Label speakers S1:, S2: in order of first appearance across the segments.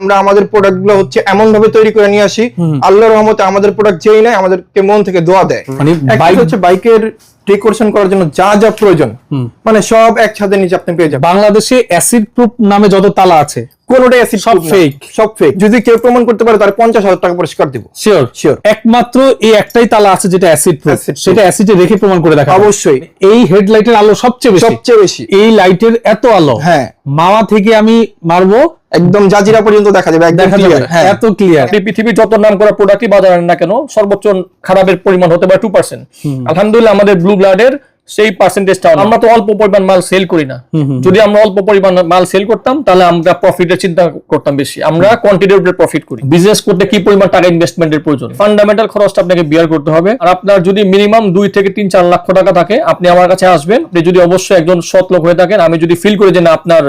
S1: আমরা আমাদের প্রোডাক্টগুলো হচ্ছে এমন ভাবে তৈরি করে নিয়ে আসি আল্লাহর রহমতে আমাদের প্রোডাক্ট যেই নাই আমাদেরকে মন থেকে দোয়া দেয়।
S2: মানে বাইক-
S1: হচ্ছে বাইকের ডেকোরেশন করার জন্য যা যা প্রয়োজন মানে সব একসাথে ছাদের নিচে আপনি পেয়ে যাবেন।
S2: বাংলাদেশে অ্যাসিড প্রুফ নামে যত তালা আছে
S1: কোনোটাই অ্যাসিড
S2: সব fake।
S1: সব ফেক যদি কেউ প্রমাণ করতে পারে তার পঞ্চাশ হাজার টাকা পুরস্কার দিব।
S2: Sure
S1: Sure.
S2: একমাত্র এই একটাই তালা আছে যেটা অ্যাসিড প্রুফ সেটা অ্যাসিডে রেখে প্রমাণ করে দেখা
S1: অবশ্যই।
S2: এই হেডলাইটের আলো সবচেয়ে বেশি।
S1: সবচেয়ে বেশি।
S2: এই লাইটের এত আলো।
S1: হ্যাঁ।
S2: মাওয়া থেকে আমি মারবো।
S1: একদম জাজিরা পর্যন্ত দেখা যাবে একদম হ্যাঁ।
S2: এত ক্লিয়ার
S3: আপনি পৃথিবীর যত নাম করা প্রোডাক্টই বাজারে না কেন সর্বোচ্চ খারাপের পরিমাণ হতে পারে টু পার্সেন্ট আলহামদুলিল্লাহ আমাদের ব্লু ব্লাডের সেই পার্সেন্টেজটা আমরা তো অল্প পরিমাণ মাল সেল করি না। যদি আমরা অল্প পরিমাণ মাল সেল করতাম তাহলে আমরা প্রফিটের চিন্তা করতাম বেশি। আমরা কোয়ান্টিটির উপরে প্রফিট করি। বিজনেস করতে কি পরিমাণ টাকা ইনভেস্টমেন্টের প্রয়োজন? ফান্ডামেন্টাল খরচটা আপনাকে বিয়ার করতে হবে। আর আপনার যদি মিনিমাম দুই থেকে তিন চার লক্ষ টাকা থাকে আপনি আমার কাছে আসবেন। আপনি যদি অবশ্যই একজন সৎ লোক হয়ে থাকেন আমি যদি ফিল করি যে না আপনার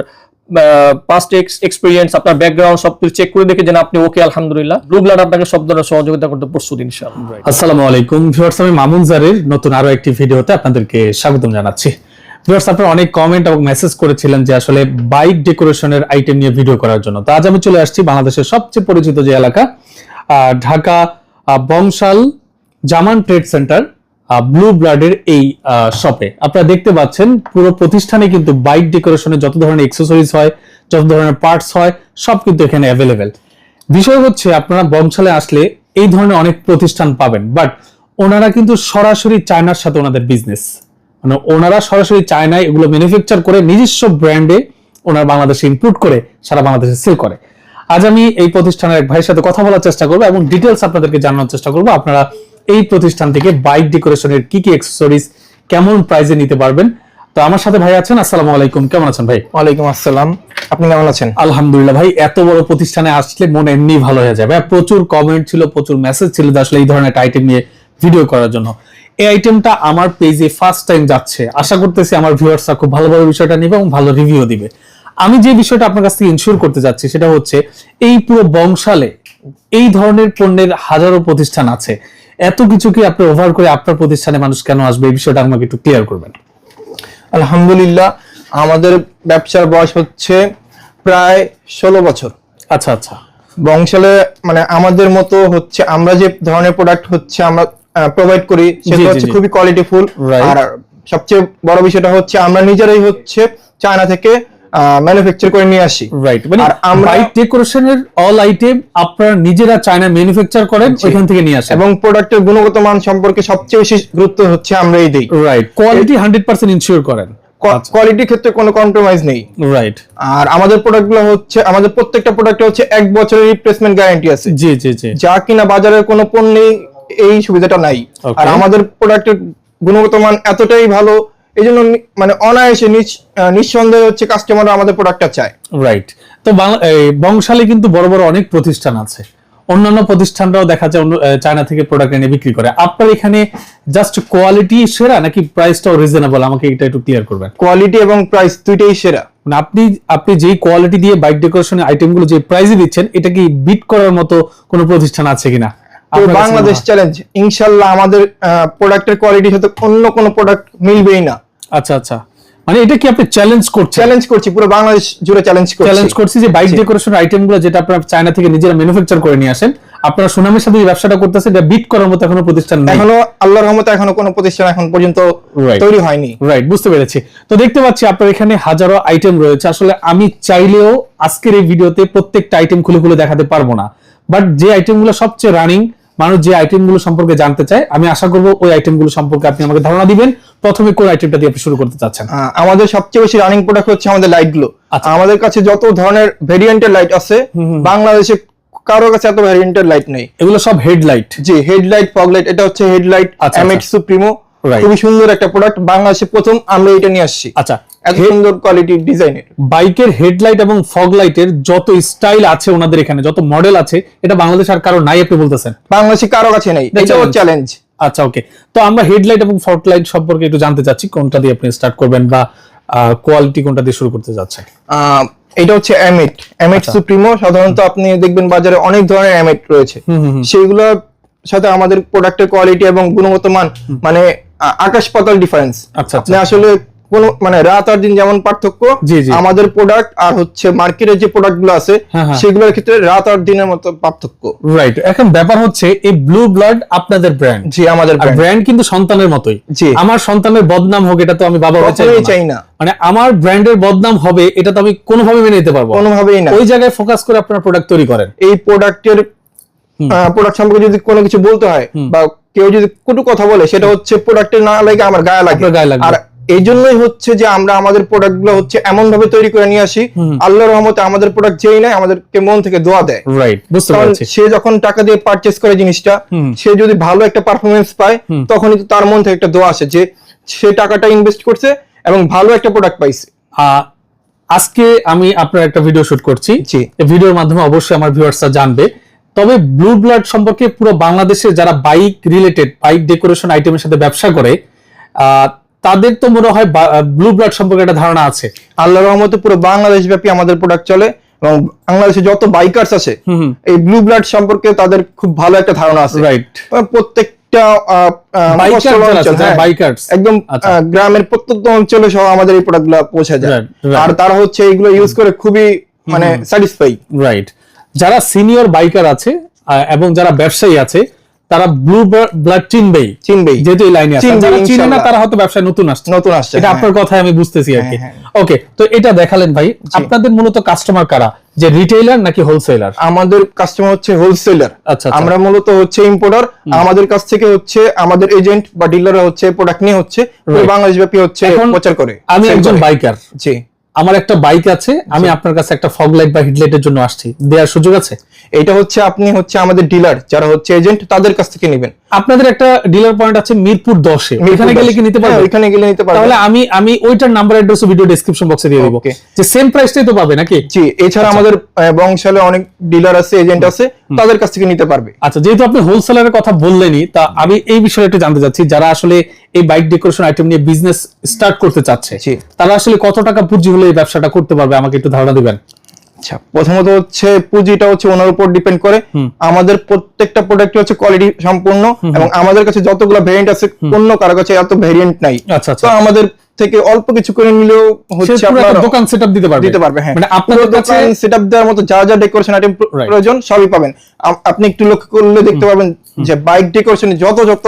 S3: পাস্ট এক্সপিরিয়েন্স আপনার ব্যাকগ্রাউন্ড সব কিছু চেক করে দেখে যে না আপনি ওকে আলহামদুলিল্লাহ। ব্লু ব্লাড আপনাকে সব ধরনের সহযোগিতা করতে প্রস্তুত, ইনশাআল্লাহ।
S2: আসসালামু আলাইকুম। ভিউয়ার্স আমি মামুন জারের নতুন আরও একটি ভিডিওতে আপনাদেরকে স্বাগতম জানাচ্ছি। ভিউয়ার্স আপনারা অনেক কমেন্ট এবং মেসেজ করেছিলেন যে আসলে বাইক ডেকোরেশনের আইটেম নিয়ে ভিডিও করার জন্য। তো আজ আমি চলে আসছি বাংলাদেশের সবচেয়ে পরিচিত যে এলাকা Dhaka Bangshal Zaman trade centre blue ব্লাডের এই শপে আপনারা দেখতে পাচ্ছেন, পুরো প্রতিষ্ঠানে কিন্তু বাইক ডেকোরেশনের যত ধরনের এক্সেসরিজ হয়, যত ধরনের পার্টস হয়, সব কিন্তু এখানে অ্যাভেলেবেল বিষয় হচ্ছে, আপনারা বংশালে আসলে এই ধরনের অনেক প্রতিষ্ঠান পাবেন বাট ওনারা কিন্তু সরাসরি চায়নার সাথে ওনাদের বিজনেস মানে ওনারা সরাসরি চায়নায় এগুলো ম্যানুফ্যাকচার করে নিজস্ব ব্র্যান্ডে ওনারা বাংলাদেশে ইনক্লুড করে, সারা বাংলাদেশে সেল করে। আজ আমি এই প্রতিষ্ঠানের এক ভাইয়ের সাথে কথা বলার চেষ্টা করব এবং ডিটেলস আপনাদেরকে জানানোর চেষ্টা করব। আপনারা এই প্রতিষ্ঠান থেকে বাইক ডেকোরেশনের কি কি অ্যাক্সেসরিজ কেমন প্রাইসে নিতে পারবেন? তো আমার সাথে ভাই আছেন আসসালামু আলাইকুম। কেমন আছেন ভাই?
S1: ওয়ালাইকুম আসসালাম। আপনি কেমন আছেন?
S2: আলহামদুলিল্লাহ ভাই এত বড় প্রতিষ্ঠানে আসলে মনে এমনি ভালো হয়ে যাবে প্রচুর কমেন্ট ছিল প্রচুর মেসেজ ছিল আসলে এই ধরনের আইটেম নিয়ে ভিডিও করার জন্য। এই আইটেমটা আমার পেজে ফার্স্ট টাইম যাচ্ছে। আশা করতেছি আমার ভিউয়ার্সরা খুব ভালোভাবে বিষয়টা নেবে এবং ভালো রিভিউ দিবে। আমি যে বিষয়টা আপনার কাছ থেকে ইনশিওর করতে যাচ্ছি সেটা হচ্ছে এই পুরো বংশালে এই ধরনের পণ্যের হাজারো প্রতিষ্ঠান আছে। এত কিছু কি আপনি ওভার করে আপনার প্রতিষ্ঠানে মানুষ কেন আসবে? এই বিষয়টা আমাকে একটু ক্লিয়ার করবেন।
S1: আলহামদুলিল্লাহ আমাদের ব্যবসার বয়স হচ্ছে প্রায় ষোলো বছর।
S2: আচ্ছা আচ্ছা।
S1: বংশালে মানে আমাদের মতো হচ্ছে আমরা যে ধরনের প্রোডাক্ট হচ্ছে আমরা প্রোভাইড করি সেটা হচ্ছে খুবই কোয়ালিটিফুল. আর সবচেয়ে বড় বিষয়টা হচ্ছে আমরা নিজেরাই হচ্ছে চায়না থেকে ম্যানুফ্যাকচার করে নিয়ে আসি।
S2: রাইট মানে বাইক ডেকোরেশনের অল আইটেম আপনারা নিজেরা চায়না ম্যানুফ্যাকচার করেন ওইখান থেকে নিয়ে আসেন।
S1: এবং প্রোডাক্টের গুণগত মান সম্পর্কে সবচেয়ে বেশি গুরুত্ব হচ্ছে আমরা এই দিই।
S2: Right quality hundred percent ensure করেন।
S1: কোয়ালিটির ক্ষেত্রে কোনো কম্প্রোমাইজ নেই।
S2: রাইট
S1: আর আমাদের প্রোডাক্টগুলো হচ্ছে আমাদের প্রত্যেকটা প্রোডাক্টে হচ্ছে এক বছরের রিপ্লেসমেন্ট গ্যারান্টি আছে।
S2: জি জি জি।
S1: যা কিনা বাজারের কোনো পণ্যেই এই সুবিধাটা নাই। আর আমাদের প্রোডাক্টের গুণগত মান এতটাই ভালো এই জন্য মানে অনায়াসে নিস- নিঃসন্দেহে হচ্ছে কাস্টমাররা আমাদের প্রোডাক্টটা চায়।
S2: রাইট তো বংশালে কিন্তু বড় বড় অনেক প্রতিষ্ঠান আছে। অন্যান্য প্রতিষ্ঠানরাও দেখা যায় চায়না থেকে প্রোডাক্ট এনে বিক্রি করে। আপনার এখানে জাস্ট কোয়ালিটি সেরা নাকি প্রাইসটাও রিজনেবল আমাকে এটা একটু ক্লিয়ার করবেন।
S1: কোয়ালিটি এবং প্রাইস দুইটাই সেরা।
S2: মানে আপনি আপনি যেই কোয়ালিটি দিয়ে বাইক ডেকোরেশনের আইটেমগুলো যে প্রাইসে দিচ্ছেন এটা কি বিট করার মতো কোনো প্রতিষ্ঠান আছে কিনা?
S1: তো বাংলাদেশ? চ্যালেঞ্জ ইনশাল্লাহ আমাদের প্রোডাক্টের কোয়ালিটির সাথে অন্য কোনো প্রোডাক্ট মিলবেই না।
S2: আচ্ছা আচ্ছা। মানে এটা কি আপনি চ্যালেঞ্জ করছেন?
S1: চ্যালেঞ্জ করছি পুরো বাংলাদেশ জুড়ে চ্যালেঞ্জ করছি।
S2: চ্যালেঞ্জ করছি যে বাইক ডেকোরেশন আইটেমগুলো যেটা আপনারা চায়না থেকে নিজেরা ম্যানুফ্যাকচার করে নিয়ে আসেন আপনারা সুনামের সাথে যে ব্যবসাটা করতেছেন এটা বিট করার মতো এখনও প্রতিষ্ঠান নেই।
S1: এখনও আল্লাহর রহমতে এখনও কোনো প্রতিষ্ঠান এখন পর্যন্ত তৈরি হয়নি।
S2: রাইট বুঝতে পেরেছি। তো দেখতে পাচ্ছি আপনার এখানে হাজারো আইটেম রয়েছে। আসলে আমি চাইলেও আজকের এই ভিডিওতে প্রত্যেকটা আইটেম খুলে খুলে দেখাতে পারব না। বাট যে আইটেমগুলো সবচেয়ে রানিং মানুষ যে আইটেমগুলো সম্পর্কে জানতে চায় আমি আশা করব ওই আইটেমগুলো সম্পর্কে আপনি আমাকে ধারণা দিবেন প্রথমে কোন আইটেমটা দিয়ে আপনি শুরু করতে চাচ্ছেন
S1: আমাদের সবচেয়ে বেশি রানিং প্রোডাক্ট হচ্ছে আমাদের লাইটগুলো
S2: আচ্ছা।
S1: আমাদের কাছে যত ধরনের ভেরিয়েন্টের লাইট আছে বাংলাদেশে কারোর কাছে এত ভেরিয়েন্টের লাইট নেই
S2: এগুলো সব হেডলাইট
S1: জি হেডলাইট ফগলাইট এটা হচ্ছে হেডলাইট
S2: আচ্ছা।
S1: সুপ্রিমো. খুবই সুন্দর একটা প্রোডাক্ট বাংলাদেশে প্রথম আমরা এটা নিয়ে আসছি।
S2: আচ্ছা
S1: এত সুন্দর কোয়ালিটি ডিজাইনের
S2: বাইকের হেডলাইট এবং ফগ লাইটের যত স্টাইল আছে ওনাদের এখানে যত মডেল আছে এটা বাংলাদেশ আর কারও নাই আপনি বলতেছেন?
S1: বাংলাদেশে কারও কাছে নেই।
S2: এটা
S1: এটাও চ্যালেঞ্জ
S2: আচ্ছা ওকে তো আমরা হেডলাইট এবং ফগ লাইট সম্পর্কে একটু জানতে চাচ্ছি কোনটা দিয়ে আপনি স্টার্ট করবেন বা কোয়ালিটি কোনটা দিয়ে শুরু করতে যাচ্ছেন?
S1: এটা হচ্ছে এমএট
S2: আচ্ছা।
S1: সুপ্রিমো সাধারণত আপনি দেখবেন বাজারে অনেক ধরনের এমএট রয়েছে। সেইগুলোর সাথে আমাদের প্রোডাক্টের কোয়ালিটি এবং গুণগত মান মানে আকাশ পাতাল ডিফারেন্স
S2: আচ্ছা,
S1: আপনি আসলে কোন মানে রাত আর দিন যেমন পার্থক্য। আমাদের প্রোডাক্ট আর হচ্ছে মার্কেটের যে প্রোডাক্টগুলো আছে
S2: হ্যাঁ, হ্যাঁ।
S1: সেগুলোর ক্ষেত্রে রাত আর দিনের মতো পার্থক্য।
S2: রাইট এখন ব্যাপার হচ্ছে এই ব্লু ব্লাড আপনাদের ব্র্যান্ড
S1: জি আমাদের
S2: ব্র্যান্ড কিন্তু সন্তানের মতোই।
S1: জি।
S2: আমার সন্তানের বদনাম হোক এটা তো আমি বাবা।
S1: চাই না।
S2: মানে আমার ব্র্যান্ডের বদনাম হবে এটা তো আমি কোনোভাবে মেনে নিতে পারব
S1: কোনোভাবেই না।
S2: ওই জায়গায় ফোকাস করে আপনার প্রোডাক্ট তৈরি করেন।
S1: এই প্রোডাক্টের প্রোডাক্ট সম্পর্কে যদি কোনো কিছু বলতে হয় বা কেউ যদি কটু কথা বলে সেটা হচ্ছে প্রোডাক্টের না লাগে আমার গায়ে লাগে।
S2: গায়ে লাগবে।
S1: আর এই জন্যই হচ্ছে যে আমরা আমাদের প্রোডাক্টগুলো হচ্ছে এমন ভাবে তৈরি করে নিয়ে আসি আল্লাহর রহমতে আমাদের প্রোডাক্ট যেই নেয় আমাদেরকে মন থেকে দোয়া দেয়।
S2: রাইট বুঝতে পারছি।
S1: সে যখন টাকা দিয়ে পারচেস করে জিনিসটা সে যদি ভালো একটা পারফরমেন্স পায় তখনই তো তার মন থেকে একটা দোয়া আসে যে সে টাকাটা ইনভেস্ট করছে এবং ভালো একটা প্রোডাক্ট পাইছে।
S2: আজকে আমি আপনার একটা ভিডিও শুট করছি। ভিডিওর মাধ্যমে অবশ্যই আমার ভিউয়ার্সরা জানবে। তবে ব্লু ব্লাড সম্পর্কে পুরো বাংলাদেশে যারা বাইক রিলেটেড বাইক ডেকোরেশন আইটেমের সাথে ব্যবসা করে আহ, তাদের তো মনে হয় ব্লু ব্লাড সম্পর্কে একটা ধারণা আছে।
S1: আল্লাহর রহমতে পুরো বাংলাদেশ ব্যাপী আমাদের প্রোডাক্ট চলে এবং বাংলাদেশে যত বাইকার্স আছে এই ব্লু ব্লাড সম্পর্কে তাদের খুব ভালো একটা ধারণা আছে।
S2: রাইট যারা
S1: হ্যাঁ। একদম
S2: আচ্ছা।
S1: গ্রামের অঞ্চলে সহ আমাদের এই প্রোডাক্টগুলা পৌঁছে যায়. আর তারা হচ্ছে এইগুলো ইউজ করে খুবই মানে স্যাটিসফাই
S2: রাইট যারা সিনিয়র বাইকার আছে এবং যারা ব্যবসায়ী আছে তারা ব্লু ব্লাড চিনবেই।
S1: চিনবেই।
S2: যেহেতু এই লাইনে আছে। যারা চিনে না তারা হয়তো ব্যবসায় নতুন আসছে।
S1: নতুন আসছে
S2: এটা
S1: হ্যাঁ।
S2: আপনার কথায় আমি বুঝতেছি আর কি।
S1: হ্যাঁ,
S2: ওকে তো এটা দেখালেন ভাই। আপনাদের মূলত কাস্টমার কারা? যে রিটেইলার নাকি হোলসেলার
S1: আমাদের কাস্টমার হচ্ছে হোলসেলার
S2: আচ্ছা, আচ্ছা।
S1: আমরা মূলত হচ্ছে ইম্পোর্টার আমাদের কাছ থেকে হচ্ছে আমাদের এজেন্ট বা ডিলার হচ্ছে প্রোডাক্ট নিয়ে হচ্ছে বাংলাদেশ ব্যাপী হচ্ছে প্রচার করে।
S2: আমি একজন বাইকার
S1: জি।
S2: আমার একটা বাইক আছে আমি আপনার কাছে একটা ফগ লাইট বা হেডলাইটের জন্য আসছি। দেওয়ার সুযোগ আছে?
S1: এটা হচ্ছে আপনি হচ্ছে আমাদের ডিলার যারা হচ্ছে এজেন্ট তাদের কাছ থেকে নেবেন।
S2: আপনাদের একটা ডিলার পয়েন্ট আছে মিরপুর দশে। এখানে গেলে কি নিতে
S1: হ্যাঁ,
S2: পারবে
S1: ওইখানে গেলে নিতে পারবেন।
S2: তাহলে আমি আমি ওইটার নাম্বার অ্যাড্রেস ভিডিও ডেসক্রিপশন বক্সে দিয়ে দিব. যে সেম প্রাইসটাই তো পাবে নাকি?
S1: জি এছাড়া আমাদের আহ, বংশালে অনেক ডিলার আছে এজেন্ট আছে। তাদের কাছ থেকে নিতে পারবে।
S2: আচ্ছা যেহেতু আপনি হোলসেলারের কথা বললেনই তা আমি এই বিষয়ে একটু জানতে চাচ্ছি যারা আসলে এই বাইক ডেকোরেশন আইটেম নিয়ে বিজনেস স্টার্ট করতে চাচ্ছে। তারা আসলে কত টাকা পুঁজি হলে এই ব্যবসাটা করতে পারবে আমাকে একটু ধারণা দিবেন?
S1: আচ্ছা প্রথমত হচ্ছে পুঁজিটা হচ্ছে ওনার উপর ডিপেন্ড করে। আমাদের প্রত্যেকটা প্রোডাক্ট হচ্ছে কোয়ালিটি সম্পূর্ণ এবং আমাদের কাছে যতগুলো ভেরিয়েন্ট আছে অন্য কারও কাছে এত ভেরিয়েন্ট নাই।
S2: আচ্ছা, আচ্ছা।
S1: তো আমাদের থেকে অল্প কিছু করে নিলেও হচ্ছে
S2: দোকান সেটআপ দিতে পারবে।
S1: দিতে পারবে হ্যাঁ।
S2: মানে আপনাদের কাছে
S1: সেটআপ দেওয়ার মতো যা যা ডেকোরেশন আইটেম প্রয়োজন সবই পাবেন। আপনি একটু লক্ষ্য করলে দেখতে পাবেন যে বাইক ডেকোরেশনে যত যত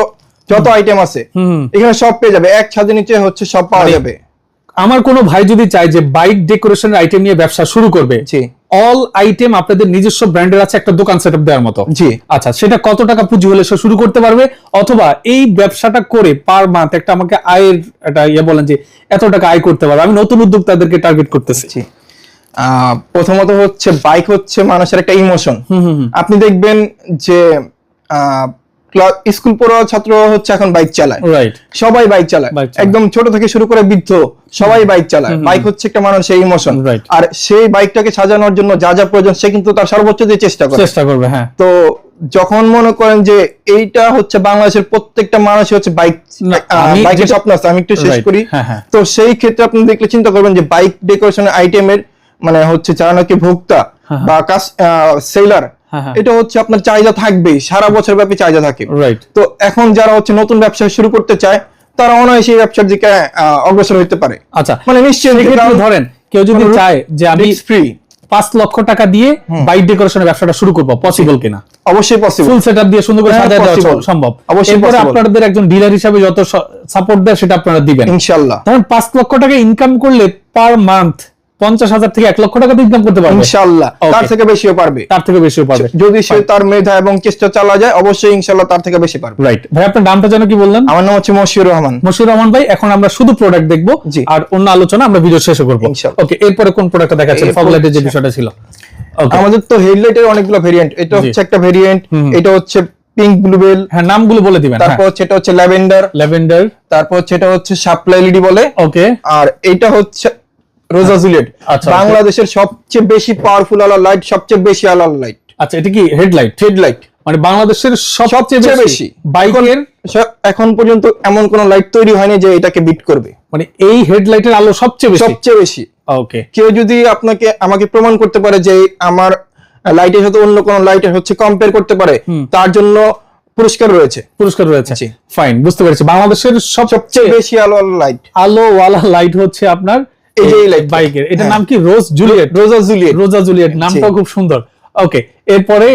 S1: যত আইটেম আছে এখানে সব পেয়ে যাবে। এক ছাদের নিচে হচ্ছে সব পাওয়া
S2: মানে
S1: যাবে।
S2: আমার কোনো ভাই যদি চায় যে বাইক ডেকোরেশনের আইটেম নিয়ে ব্যবসা শুরু করবে
S1: জি।
S2: অল আইটেম আপনাদের নিজস্ব ব্র্যান্ডের আছে একটা দোকান সেটআপ দেওয়ার মতো।
S1: জি।
S2: আচ্ছা সেটা কত টাকা পুঁজি হলে সে শুরু করতে পারবে? অথবা এই ব্যবসাটা করে পার মান্থ একটা আমাকে আয়ের একটা ইয়ে বলেন যে এত টাকা আয় করতে পারবে? আমি নতুন উদ্যোক্তাদেরকে টার্গেট করতেছি।
S1: জি। আহ, প্রথমত হচ্ছে বাইক হচ্ছে মানুষের একটা ইমোশন আপনি দেখবেন যে স্কুল পড়ুয়া ছাত্র হচ্ছে এখন বাইক চালায়।
S2: রাইট
S1: সবাই বাইক চালায়। একদম ছোট থেকে শুরু করে বৃদ্ধ সবাই বাইক চালায়। বাইক হচ্ছে একটা মানুষের ইমোশন আর সেই বাইকটাকে সাজানোর জন্য যা যা প্রয়োজন সে কিন্তু তার সর্বোচ্চ দিয়ে চেষ্টা করে।
S2: চেষ্টা করবে হ্যাঁ।
S1: তো যখন মনে করেন যে এইটা হচ্ছে বাংলাদেশের প্রত্যেকটা মানুষ হচ্ছে বাইক বাইকের স্বপ্ন আছে আমি একটু শেষ করি।
S2: হ্যাঁ, হ্যাঁ।
S1: তো সেই ক্ষেত্রে আপনি দেখলে চিন্তা করবেন যে বাইক ডেকোরেশন আইটেমের মানে হচ্ছে যারা নাকি ভোক্তা বা সেলার
S2: হ্যাঁ, হ্যাঁ।
S1: এটা হচ্ছে আপনার চাহিদা থাকবেই সারা বছর ব্যাপী চাহিদা থাকে। তো এখন যারা হচ্ছে নতুন ব্যবসা শুরু করতে চায় তারা অনায়াসে এই ব্যবসার দিকে অগ্রসর হতে পারে।
S2: আচ্ছা
S1: মানে নিশ্চয়ই
S2: ধরেন কেউ যদি চায় যে আমি
S1: ফ্রি
S2: পাঁচ লক্ষ টাকা দিয়ে বাইক ডেকোরেশনের ব্যবসাটা শুরু করব পসিবল কিনা?
S1: অবশ্যই পসিবল
S2: ফুল সেটআপ দিয়ে সুন্দর করে
S1: হ্যাঁ,
S2: সাজায় দেওয়া সম্ভব।
S1: অবশ্যই possible.
S2: আপনাদের একজন ডিলার হিসাবে যত সাপোর্ট দেয় সেটা আপনারা দিবেন।
S1: ইনশাল্লাহ।
S2: তখন পাঁচ লক্ষ টাকা ইনকাম করলে পার মান্থ পঞ্চাশ হাজার থেকে এক লক্ষ টাকা ইনকাম করতে পারবে।
S1: ইনশাল্লাহ। তার থেকে বেশিও পারবে।
S2: তার থেকে বেশিও পারবে।
S1: যদি সে তার মেধা এবং চেষ্টা চালা যায় অবশ্যই ইনশাল্লাহ তার থেকে বেশি পারবে।
S2: রাইট ভাই আপনার নামটা যেন কি বললেন?
S1: আমার নাম হচ্ছে মশিউর রহমান।
S2: মশিউর রহমান ভাই এখন আমরা শুধু প্রোডাক্ট দেখব আর অন্য আলোচনা আমরা ভিডিও শেষে করব। ওকে এরপরে কোন প্রোডাক্টটা দেখাচ্ছেন?
S1: এরপর
S2: ফগলাইটের যে বিষয়টা ছিল।
S1: আমাদের তো হেডলাইটের অনেকগুলো ভেরিয়েন্ট এটা হচ্ছে একটা ভেরিয়েন্ট এটা হচ্ছে পিঙ্ক ব্লুবেল
S2: হ্যাঁ নামগুলো বলে দিবেন
S1: তারপর হচ্ছে এটা হচ্ছে ল্যাভেন্ডার
S2: ল্যাভেন্ডার
S1: তারপর হচ্ছে এটা হচ্ছে সাপ্লাই এলইডি বলে।
S2: ওকে
S1: আর এটা হচ্ছে রোজা জুলেট
S2: আচ্ছা,
S1: বাংলাদেশের সবচেয়ে বেশি পাওয়ারফুল আলো লাইট সবচেয়ে বেশি আলো লাইট
S2: আচ্ছা এটা কি হেডলাইট
S1: হেডলাইট
S2: মানে বাংলাদেশের সবচেয়ে বেশি। বাইকের
S1: এখন পর্যন্ত এমন কোন লাইট তৈরি হয়নি যে এটাকে বিট করবে।
S2: মানে এই হেডলাইটের আলো সবচেয়ে বেশি?
S1: সবচেয়ে বেশি।
S2: ওকে
S1: কেউ যদি আপনাকে আমাকে প্রমাণ করতে পারে যে আমার লাইটের সাথে অন্য কোন লাইটের হচ্ছে কম্পেয়ার করতে পারে তার জন্য পুরস্কার রয়েছে।
S2: পুরস্কার রয়েছে। ফাইন বুঝতে পেরেছি। বাংলাদেশের
S1: সবচেয়ে বেশি আলো আলো লাইট
S2: আলোওয়ালা লাইট হচ্ছে আপনার
S1: এই।
S2: বাইকের এটার
S1: হ্যাঁ।
S2: নাম কি? Rose Juliet?
S1: Roja Juliet.
S2: Roja Juliet নামটা খুব সুন্দর। ওকে এরপরে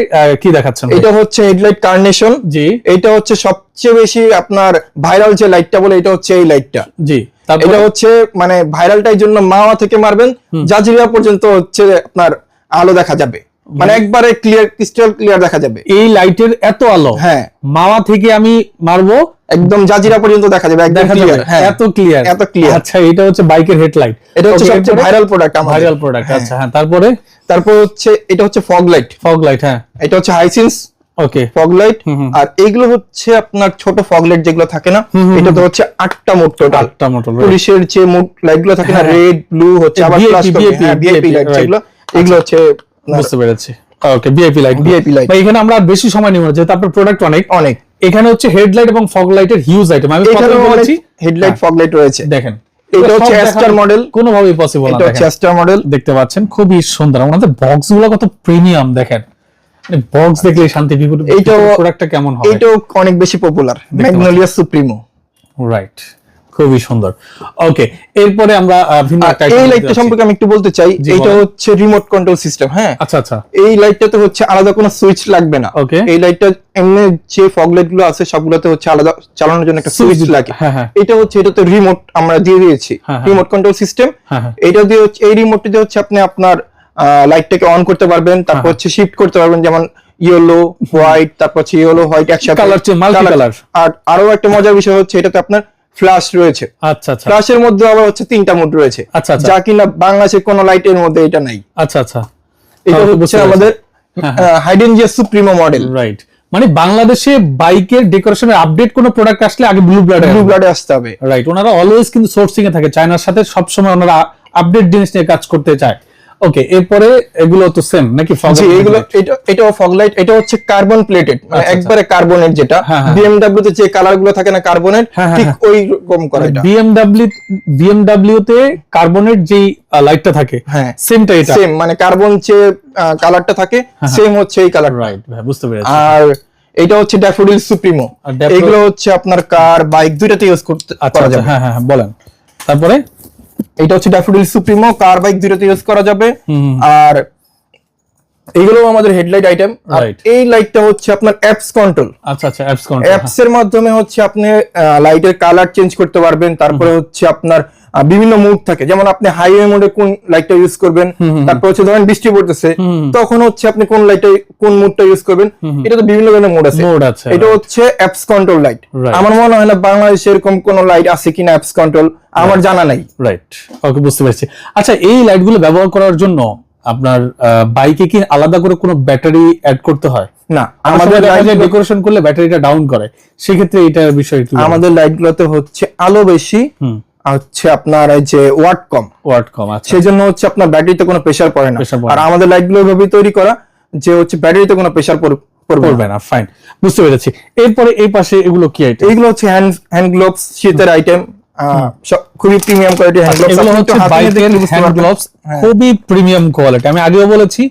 S2: কি দেখাচ্ছেন?
S1: এটা হচ্ছে হেডলাইট কার্নেশন
S2: জি।
S1: এটা হচ্ছে সবচেয়ে বেশি আপনার ভাইরাল যে লাইটটা বলে এটা হচ্ছে এই লাইটটা
S2: জি
S1: এটা হচ্ছে মানে ভাইরালটাই জন্য মাওয়া থেকে মারবেন। জাজিরিয়া পর্যন্ত হচ্ছে আপনার আলো দেখা যাবে। মানে একবারে ক্লিয়ার ক্রিস্টাল ক্লিয়ার দেখা যাবে।
S2: এই লাইটের এত আলো।
S1: হ্যাঁ।
S2: মাওয়া থেকে আমি মারবো
S1: একদম জাজিরা পর্যন্ত দেখা যাবে একদম ক্লিয়ার হ্যাঁ।
S2: এত ক্লিয়ার
S1: এত ক্লিয়ার
S2: আচ্ছা এটা হচ্ছে বাইকের হেডলাইট
S1: এটা হচ্ছে সবচেয়ে ভাইরাল প্রোডাক্ট আমাদের।
S2: ভাইরাল প্রোডাক্ট আচ্ছা হ্যাঁ তারপরে?
S1: তারপর হচ্ছে এটা হচ্ছে ফগ লাইট
S2: ফগ লাইট হ্যাঁ।
S1: এটা হচ্ছে হাইসিন্স
S2: ওকে
S1: ফগ লাইট। আর এইগুলো হচ্ছে আপনার ছোট ফগ লাইট যেগুলো থাকে না এটা তো হচ্ছে আটটা মোট টোটাল
S2: আটটা মোটর
S1: পুলিশের যে মোট লাইটগুলো থাকে না
S2: হ্যাঁ।
S1: রেড ব্লু হচ্ছে আবার ভিআইপি লাইট যেগুলো এগুলো হচ্ছে
S2: বুঝতে পেরেছি। Okay VIP light. ভাই এখানে আমরা বেশি সময় নিব যেহেতু আপনার প্রোডাক্ট অনেক।
S1: অনেক।
S2: এখানে হচ্ছে হেডলাইট এবং ফগ লাইটের হিউজ আইটেম আমি
S1: এখানে
S2: বলেছি
S1: হেডলাইট। ফগ লাইট রয়েছে।
S2: দেখেন।
S1: এটা হচ্ছে অ্যাস্টার মডেল
S2: কোনোভাবেই পসিবল না
S1: এটা হচ্ছে অ্যাস্টার মডেল
S2: দেখতে পাচ্ছেন খুবই সুন্দর। ওনাদের বক্সগুলো কত প্রিমিয়াম দেখেন। মানে বক্স দেখলে শান্তি বিপুল
S1: এইটাও-
S2: প্রোডাক্টটা কেমন হবে?
S1: এটাও অনেক বেশি পপুলার ম্যাগনোলিয়া সুপ্রিমো
S2: রাইট খুবই সুন্দর ওকে এরপরে আমরা ভিন্ন একটা
S1: এই লাইটটা সম্পর্কে আমি একটু বলতে চাই এটা হচ্ছে রিমোট কন্ট্রোল সিস্টেম হ্যাঁ
S2: আচ্ছা আচ্ছা
S1: এই লাইটটাতে হচ্ছে আলাদা কোনো সুইচ লাগবে না
S2: Okay.
S1: এই লাইটটা এমনি যে ফগ লাইটগুলো আছে সবগুলোতে হচ্ছে আলাদা চালানোর জন্য একটা সুইচ লাগে
S2: হ্যাঁ, হ্যাঁ।
S1: এটা হচ্ছে এটাতে রিমোট আমরা দিয়ে দিয়েছি। Remote control system. এটা দিয়ে হচ্ছে এই রিমোটটা দিয়ে হচ্ছে আপনি আপনার লাইটটাকে অন করতে পারবেন তারপর
S2: হ্যাঁ।
S1: হচ্ছে শিফট করতে পারবেন যেমন ইয়েলো হোয়াইট তারপর হচ্ছে ইয়েলো হোয়াইট একসাথে
S2: change, multi
S1: Colour-
S2: colour।
S1: আর আরও একটা মজার বিষয় হচ্ছে এটাতে আপনার ফ্ল্যাশ রয়েছে।
S2: আচ্ছা আচ্ছা।
S1: ফ্ল্যাশের মধ্যে আবার হচ্ছে তিনটা মোড রয়েছে।
S2: আচ্ছা, আচ্ছা।
S1: যা কিনা বাংলাদেশের কোনো লাইটের মধ্যে এটা নাই।
S2: আচ্ছা আচ্ছা।
S1: এটা হচ্ছে আমাদের
S2: হ্যাঁ,
S1: হাইডেন যে সুপ্রিমো মডেল
S2: রাইট মানে বাংলাদেশে বাইকের ডেকোরেশনের আপডেট কোনো প্রোডাক্ট আসলে আগে ব্লু ব্লাড
S1: ব্লু ব্লাডে আসতে হবে।
S2: রাইট ওনারা অলওয়েজ কিন্তু সোর্সিং এ থাকে। চায়নার সাথে সবসময় ওনারা আপডেট জিনিস নিয়ে কাজ করতে চায়। ওকে এরপরে এগুলো তো সেম নাকি fog
S1: এগুলো এটা এটাও ফগ লাইট এটা হচ্ছে কার্বন প্লেটেড মানে
S2: আচ্ছা,
S1: একবারে কার্বনের যেটা
S2: হ্যাঁ, হ্যাঁ।
S1: বিএমডব্লিউ তে যে কালারগুলো থাকে না কার্বনের
S2: হ্যাঁ, হ্যাঁ,
S1: ঠিক
S2: হ্যাঁ।
S1: ওই রকম করা এটা।
S2: বিএমডব্লিউ বিএমডব্লিউ তে কার্বনের যে লাইটটা থাকে
S1: হ্যাঁ।
S2: সেমটা এটা?
S1: সেম মানে কার্বন যে কালারটা থাকে সেম হচ্ছে এই কালার
S2: রাইট বুঝতে পেরেছি।
S1: আর এটা হচ্ছে ড্যাফোডিল সুপ্রিমো এগুলো হচ্ছে আপনার কার বাইক দুইটাতে ইউজ করতে
S2: আচ্ছা আচ্ছা,
S1: যাবে।
S2: হ্যাঁ হ্যাঁ হ্যাঁ, বলেন। তারপরে?
S1: এটা হচ্ছে ড্যাফোডিল সুপ্রিমো কার বাইক দুটোতে ইউজ করা যাবে। আর এগুলো আমাদের হেডলাইট আইটেম আর এই লাইটটা হচ্ছে আপনার অ্যাপস কন্ট্রোল
S2: আচ্ছা আচ্ছা অ্যাপস কন্ট্রোল
S1: অ্যাপস এর মাধ্যমে হচ্ছে আপনি লাইটের কালার চেঞ্জ করতে পারবেন। তারপরে হচ্ছে আপনার বিভিন্ন মুড থাকে। যেমন আপনি হাইওয়ে মোডে কোন লাইটটা ইউজ করবেন তারপর হচ্ছে ধরেন বৃষ্টি পড়তেছে তখন হচ্ছে আপনি কোন লাইটটা কোন মুডটা ইউজ করবেন এটা তো বিভিন্ন ধরনের মোড আছে। এটা হচ্ছে অ্যাপস কন্ট্রোল লাইট আমার মনে হয় না বাংলাদেশে এরকম কোন লাইট আছে কিনা অ্যাপস কন্ট্রোল আমার জানা নাই।
S2: রাইট ওকে বুঝতে পারছি। আচ্ছা এই লাইটগুলো ব্যবহার করার জন্য আপনার বাইকে কি আলাদা করে কোনো ব্যাটারি অ্যাড করতে হয়?
S1: না
S2: আমাদের
S1: লাইট
S2: ডেকোরেশন করলে ব্যাটারিটা ডাউন করে। সেক্ষেত্রে এটার বিষয়
S1: আমাদের লাইট গুলোতে হচ্ছে আলো বেশি। হচ্ছে আপনার এই যে ওয়াট কম।
S2: ওয়াট কম আচ্ছা।
S1: সেই জন্য হচ্ছে আপনার ব্যাটারিতে কোনো প্রেসার পড়ে না। আর আমাদের লাইটগুলো ভাবে তৈরি করা যে হচ্ছে ব্যাটারিতে কোনো প্রেসার পড়বে না।
S2: ফাইন বুঝতে পেরেছি। এরপরে এই পাশে এগুলো কি আইটেম
S1: এইগুলো হচ্ছে হ্যান্ড হ্যান্ড গ্লোভস শীতের আইটেম খুবই প্রিমিয়াম কোয়ালিটি হ্যান্ড গ্লোভস
S2: এগুলো হচ্ছে বাইকের হ্যান্ড গ্লোভস খুবই প্রিমিয়াম কোয়ালিটি আমি আগেও বলেছি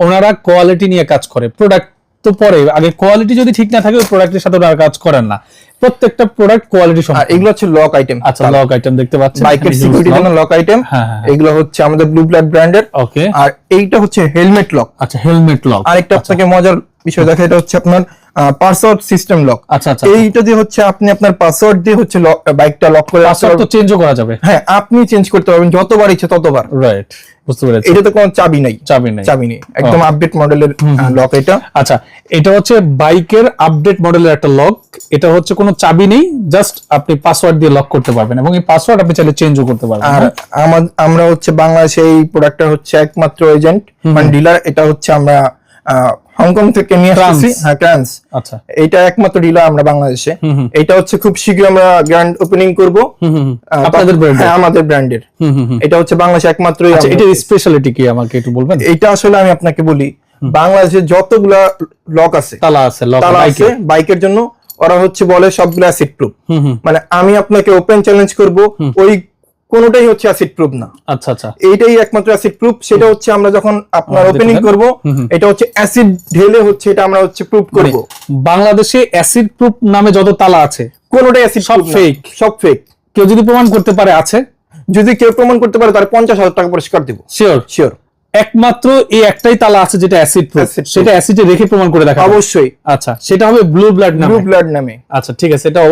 S2: ওনারা কোয়ালিটি নিয়ে কাজ করে। প্রোডাক্ট তো পরে আগে কোয়ালিটি যদি ঠিক না থাকে ওই প্রোডাক্টের সাথে ওনারা কাজ করেন না। প্রত্যেকটা প্রোডাক্ট কোয়ালিটি সম্পূর্ণ।
S1: এগুলো হচ্ছে লক আইটেম
S2: আচ্ছা লক আইটেম দেখতে পাচ্ছেন?
S1: বাইকের সিকিউরিটি জন্য লক আইটেম
S2: হ্যাঁ, হ্যাঁ।
S1: এগুলো হচ্ছে আমাদের ব্লু ব্ল্যাক ব্র্যান্ডের
S2: ওকে
S1: আর এইটা হচ্ছে হেলমেট লক
S2: আচ্ছা হেলমেট লক
S1: আরেকটা আপনাকে মজার বিষয় দেখা এটা হচ্ছে আপনার পাসওয়ার্ড সিস্টেম লক
S2: আচ্ছা আচ্ছা
S1: এইটা দিয়ে হচ্ছে আপনি আপনার পাসওয়ার্ড দিয়ে হচ্ছে বাইকটা লক করে
S2: পাসওয়ার্ড তো চেঞ্জও করা যাবে।
S1: হ্যাঁ আপনি চেঞ্জ করতে পারবেন যতবার ইচ্ছে ততবার।
S2: রাইট বুঝতে পেরেছি।
S1: এটাতে কোনো চাবি নাই।
S2: চাবি নেই।
S1: চাবি নেই। একদম আপডেট মডেলের লক এটা।
S2: আচ্ছা এটা হচ্ছে বাইকের আপডেট মডেলের একটা লক এটা হচ্ছে কোনো চাবি নেই জাস্ট আপনি পাসওয়ার্ড দিয়ে লক করতে পারবেন এবং এই পাসওয়ার্ড আপনি চাইলে চেঞ্জও করতে পারবেন।
S1: আর? আমা- আমরা হচ্ছে বাংলাদেশে এই প্রোডাক্টটা হচ্ছে একমাত্র এজেন্ট মানে ডিলার এটা হচ্ছে আমরা হংকং থেকে নিয়ে আসছি। হ্যাঁ ট্রান্স
S2: আচ্ছা।
S1: এটা একমাত্র ডিলার আমরা বাংলাদেশে। এটা হচ্ছে খুব শীঘ্রই আমরা গ্র্যান্ড ওপেনিং করব।
S2: আপনাদের ব্র্যান্ড
S1: হ্যাঁ আমাদের ব্র্যান্ডের। এটা হচ্ছে বাংলাদেশে একমাত্রই আমরা-
S2: এটার স্পেশালিটি কি আমাকে একটু বলবেন?
S1: এটা আসলে আমি আপনাকে বলি বাংলাদেশে যতগুলা লক আছে
S2: তালা আছে লক
S1: আছে বাইকের জন্য ওরা হচ্ছে বলে সবগুলা অ্যাসিড প্রুফ মানে আমি আপনাকে ওপেন চ্যালেঞ্জ করব ওই কোনোটাই হচ্ছে অ্যাসিড প্রুফ না।
S2: আচ্ছা আচ্ছা।
S1: এইটাই একমাত্র অ্যাসিড প্রুফ সেটা হচ্ছে আমরা যখন আপনার ওপেনিং। করব এটা হচ্ছে অ্যাসিড ঢেলে হচ্ছে এটা আমরা হচ্ছে প্রুফ
S2: মানে
S1: করব।
S2: বাংলাদেশে অ্যাসিড প্রুফ নামে যত তালা আছে
S1: কোনোটাই অ্যাসিড
S2: সব
S1: সব ফেক সব ফেক
S2: কেউ যদি প্রমাণ করতে পারে আছে?
S1: যদি কেউ প্রমাণ করতে পারে তার পঞ্চাশ হাজার টাকা পুরস্কার দিব।
S2: শিওর
S1: শিওর
S2: একমাত্র এই একটাই তালা আছে যেটা অ্যাসিড প্রুফ সেটা অ্যাসিডে রেখে প্রমাণ করে দেখা
S1: অবশ্যই।
S2: আচ্ছা সেটা হবে ব্লু ব্লাড নামে।
S1: ব্লু ব্লাড নামে।
S2: আচ্ছা ঠিক আছে এটা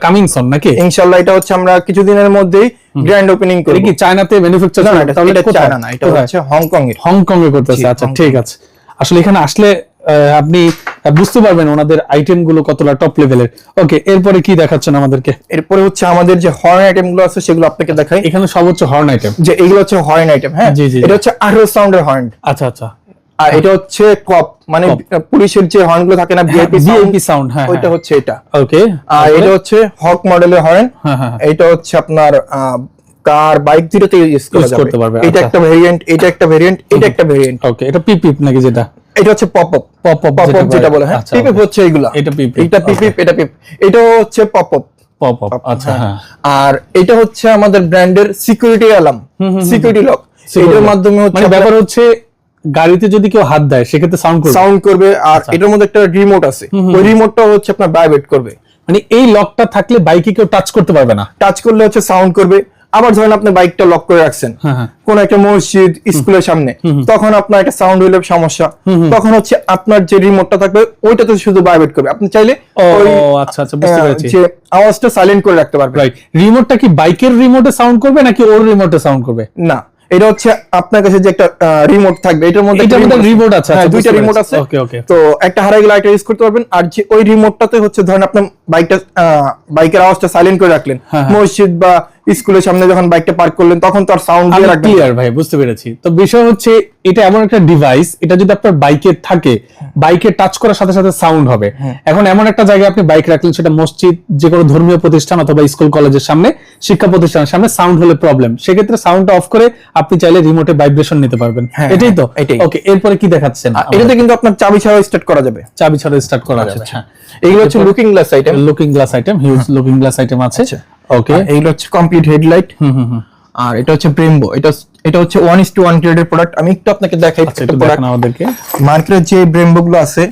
S2: কামিং সন নাকি?
S1: ইনশাআল্লাহ এটা হচ্ছে আমরা কিছুদিনের মধ্যেই গ্র্যান্ড ওপেনিং
S2: এটা কি চায়নাতে ম্যানুফ্যাকচার
S1: না এটা-
S2: তাহলে
S1: এটা চায়না না এটা? হচ্ছে হংকং এর
S2: হংকং এ করতেছে আচ্ছা ঠিক আছে। আসলে এখানে আসলে আপনি বুঝতে পারবেন ওনাদের আইটেমগুলো কতটা টপ লেভেলের ওকে এরপরে কি দেখাচ্ছেন আমাদেরকে?
S1: এরপরে হচ্ছে আমাদের যে হর্ন আইটেমগুলো আছে সেগুলো আপনাকে দেখাই।
S2: এখানে সর্বোচ্চ হর্ন আইটেম
S1: যে এগুলো হচ্ছে হর্ন আইটেম হ্যাঁ?
S2: জি, জি।
S1: এটা হচ্ছে আঠারো সাউন্ডের হর্ন
S2: আচ্ছা আচ্ছা।
S1: আর এটা হচ্ছে কপ মানে পুলিশের যে হর্নগুলো থাকে না ভিআইপি
S2: ভিআইপি সাউন্ড হ্যাঁ
S1: ওইটা হচ্ছে এটা।
S2: ওকে
S1: আর এটা হচ্ছে হক মডেলের হর্ন
S2: হ্যাঁ হ্যাঁ
S1: এটা হচ্ছে আপনার কার বাইক দুটোতে ইউজ করা যাবে।
S2: করতে পারবে,
S1: এটা
S2: আচ্ছা।
S1: একটা ভেরিয়েন্ট এটা একটা ভেরিয়েন্ট এটা একটা ভেরিয়েন্ট
S2: ওকে এটা পিপিপ নাকি যেটা?
S1: এটা হচ্ছে পপ আপ
S2: পপ আপ
S1: যেটা বলে হ্যাঁ?
S2: আচ্ছা
S1: পিপিপ হচ্ছে এইগুলা।
S2: এটা পিপ
S1: এটা পিপিপ এটা পিপ এটা হচ্ছে পপ আপ
S2: পপ আপ আচ্ছা হ্যাঁ।
S1: আর এটা হচ্ছে আমাদের ব্র্যান্ডের সিকিউরিটি অ্যালার্ম সিকিউরিটি লক এটার মাধ্যমে হচ্ছে
S2: মানে ব্যাপার হচ্ছে গাড়িতে যদি কেউ হাত দেয় সেক্ষেত্রে সাউন্ড করবে।
S1: সাউন্ড করবে আর
S2: আচ্ছা।
S1: এটার মধ্যে একটা রিমোট আছে। ওই রিমোটটা হচ্ছে আপনার ভাইব্রেট করবে।
S2: মানে এই লকটা থাকলে বাইকে কেউ টাচ করতে পারবে না।
S1: টাচ করলে হচ্ছে সাউন্ড করবে। আবার ধরেন আপনি বাইকটা লক করে রাখছেন
S2: হ্যাঁ, হ্যাঁ।
S1: কোন একটা মসজিদ স্কুলের সামনে তখন আপনার একটা সাউন্ড হইলে সমস্যা। তখন হচ্ছে আপনার যে রিমোটটা থাকবে ওইটাতে শুধু ভাইব্রেট করবে। আপনি চাইলে
S2: আচ্ছা আচ্ছা বুঝতে পেরেছি।
S1: যে আওয়াজটা সাইলেন্ট করে রাখতে পারবে
S2: রাইট রিমোটটা কি বাইকের রিমোটে সাউন্ড করবে নাকি ওর রিমোটে সাউন্ড করবে?
S1: না এটা হচ্ছে আপনার কাছে যে একটা রিমোট থাকবে এটার মধ্যে
S2: এটার
S1: remote
S2: আছে,
S1: হ্যাঁ,
S2: আচ্ছা,
S1: দুইটা রিমোট আছে।
S2: ওকে okay.
S1: তো একটা হারাই গেলে একটা ইউজ করতে পারবেন। আর যে ওই রিমোটটাতে হচ্ছে ধরেন আপনার বাইকটা বাইকের আওয়াজটা সাইলেন্ট করে রাখলেন। মসজিদ বা স্কুলের সামনে যখন বাইকটা পার্ক করলেন তখন তো আর সাউন্ড দিয়ে রাখবেন।
S2: ক্লিয়ার ভাই বুঝতে পেরেছি। তো বিষয় হচ্ছে এটা এমন একটা ডিভাইস এটা যদি আপনার বাইকে থাকে বাইকে টাচ করার সাথে সাথে সাউন্ড হবে। এখন এমন একটা জায়গায় আপনি বাইক রাখলেন সেটা মসজিদ যে কোনো ধর্মীয় প্রতিষ্ঠান অথবা স্কুল কলেজের সামনে শিক্ষা প্রতিষ্ঠানের সামনে সাউন্ড হলে প্রবলেম সেক্ষেত্রে সাউন্ডটা অফ করে আপনি চাইলে রিমোটে ভাইব্রেশন নিতে পারবেন।
S1: হ্যাঁ,
S2: এটাই তো?
S1: এটাই।
S2: ওকে এরপরে কি দেখাচ্ছেন?
S1: এটাতে কিন্তু আপনার চাবি ছাড়াও স্টার্ট করা যাবে।
S2: চাবি ছাড়া স্টার্ট করা যাবে হ্যাঁ।
S1: এগুলো হচ্ছে looking glass item
S2: looking glass item huge looking glass item আছে। ওকে
S1: এইগুলো হচ্ছে কমপ্লিট হেডলাইট
S2: হুম হুম হুম।
S1: আর এটা হচ্ছে ব্রেমবো এটা এটা হচ্ছে ওয়ান ইস টু ওয়ান গ্রেডের প্রোডাক্ট আমি একটু আপনাকে দেখাই
S2: আচ্ছা আমাদেরকে।
S1: মার্কেটের যে ব্রেমবো গুলো আছে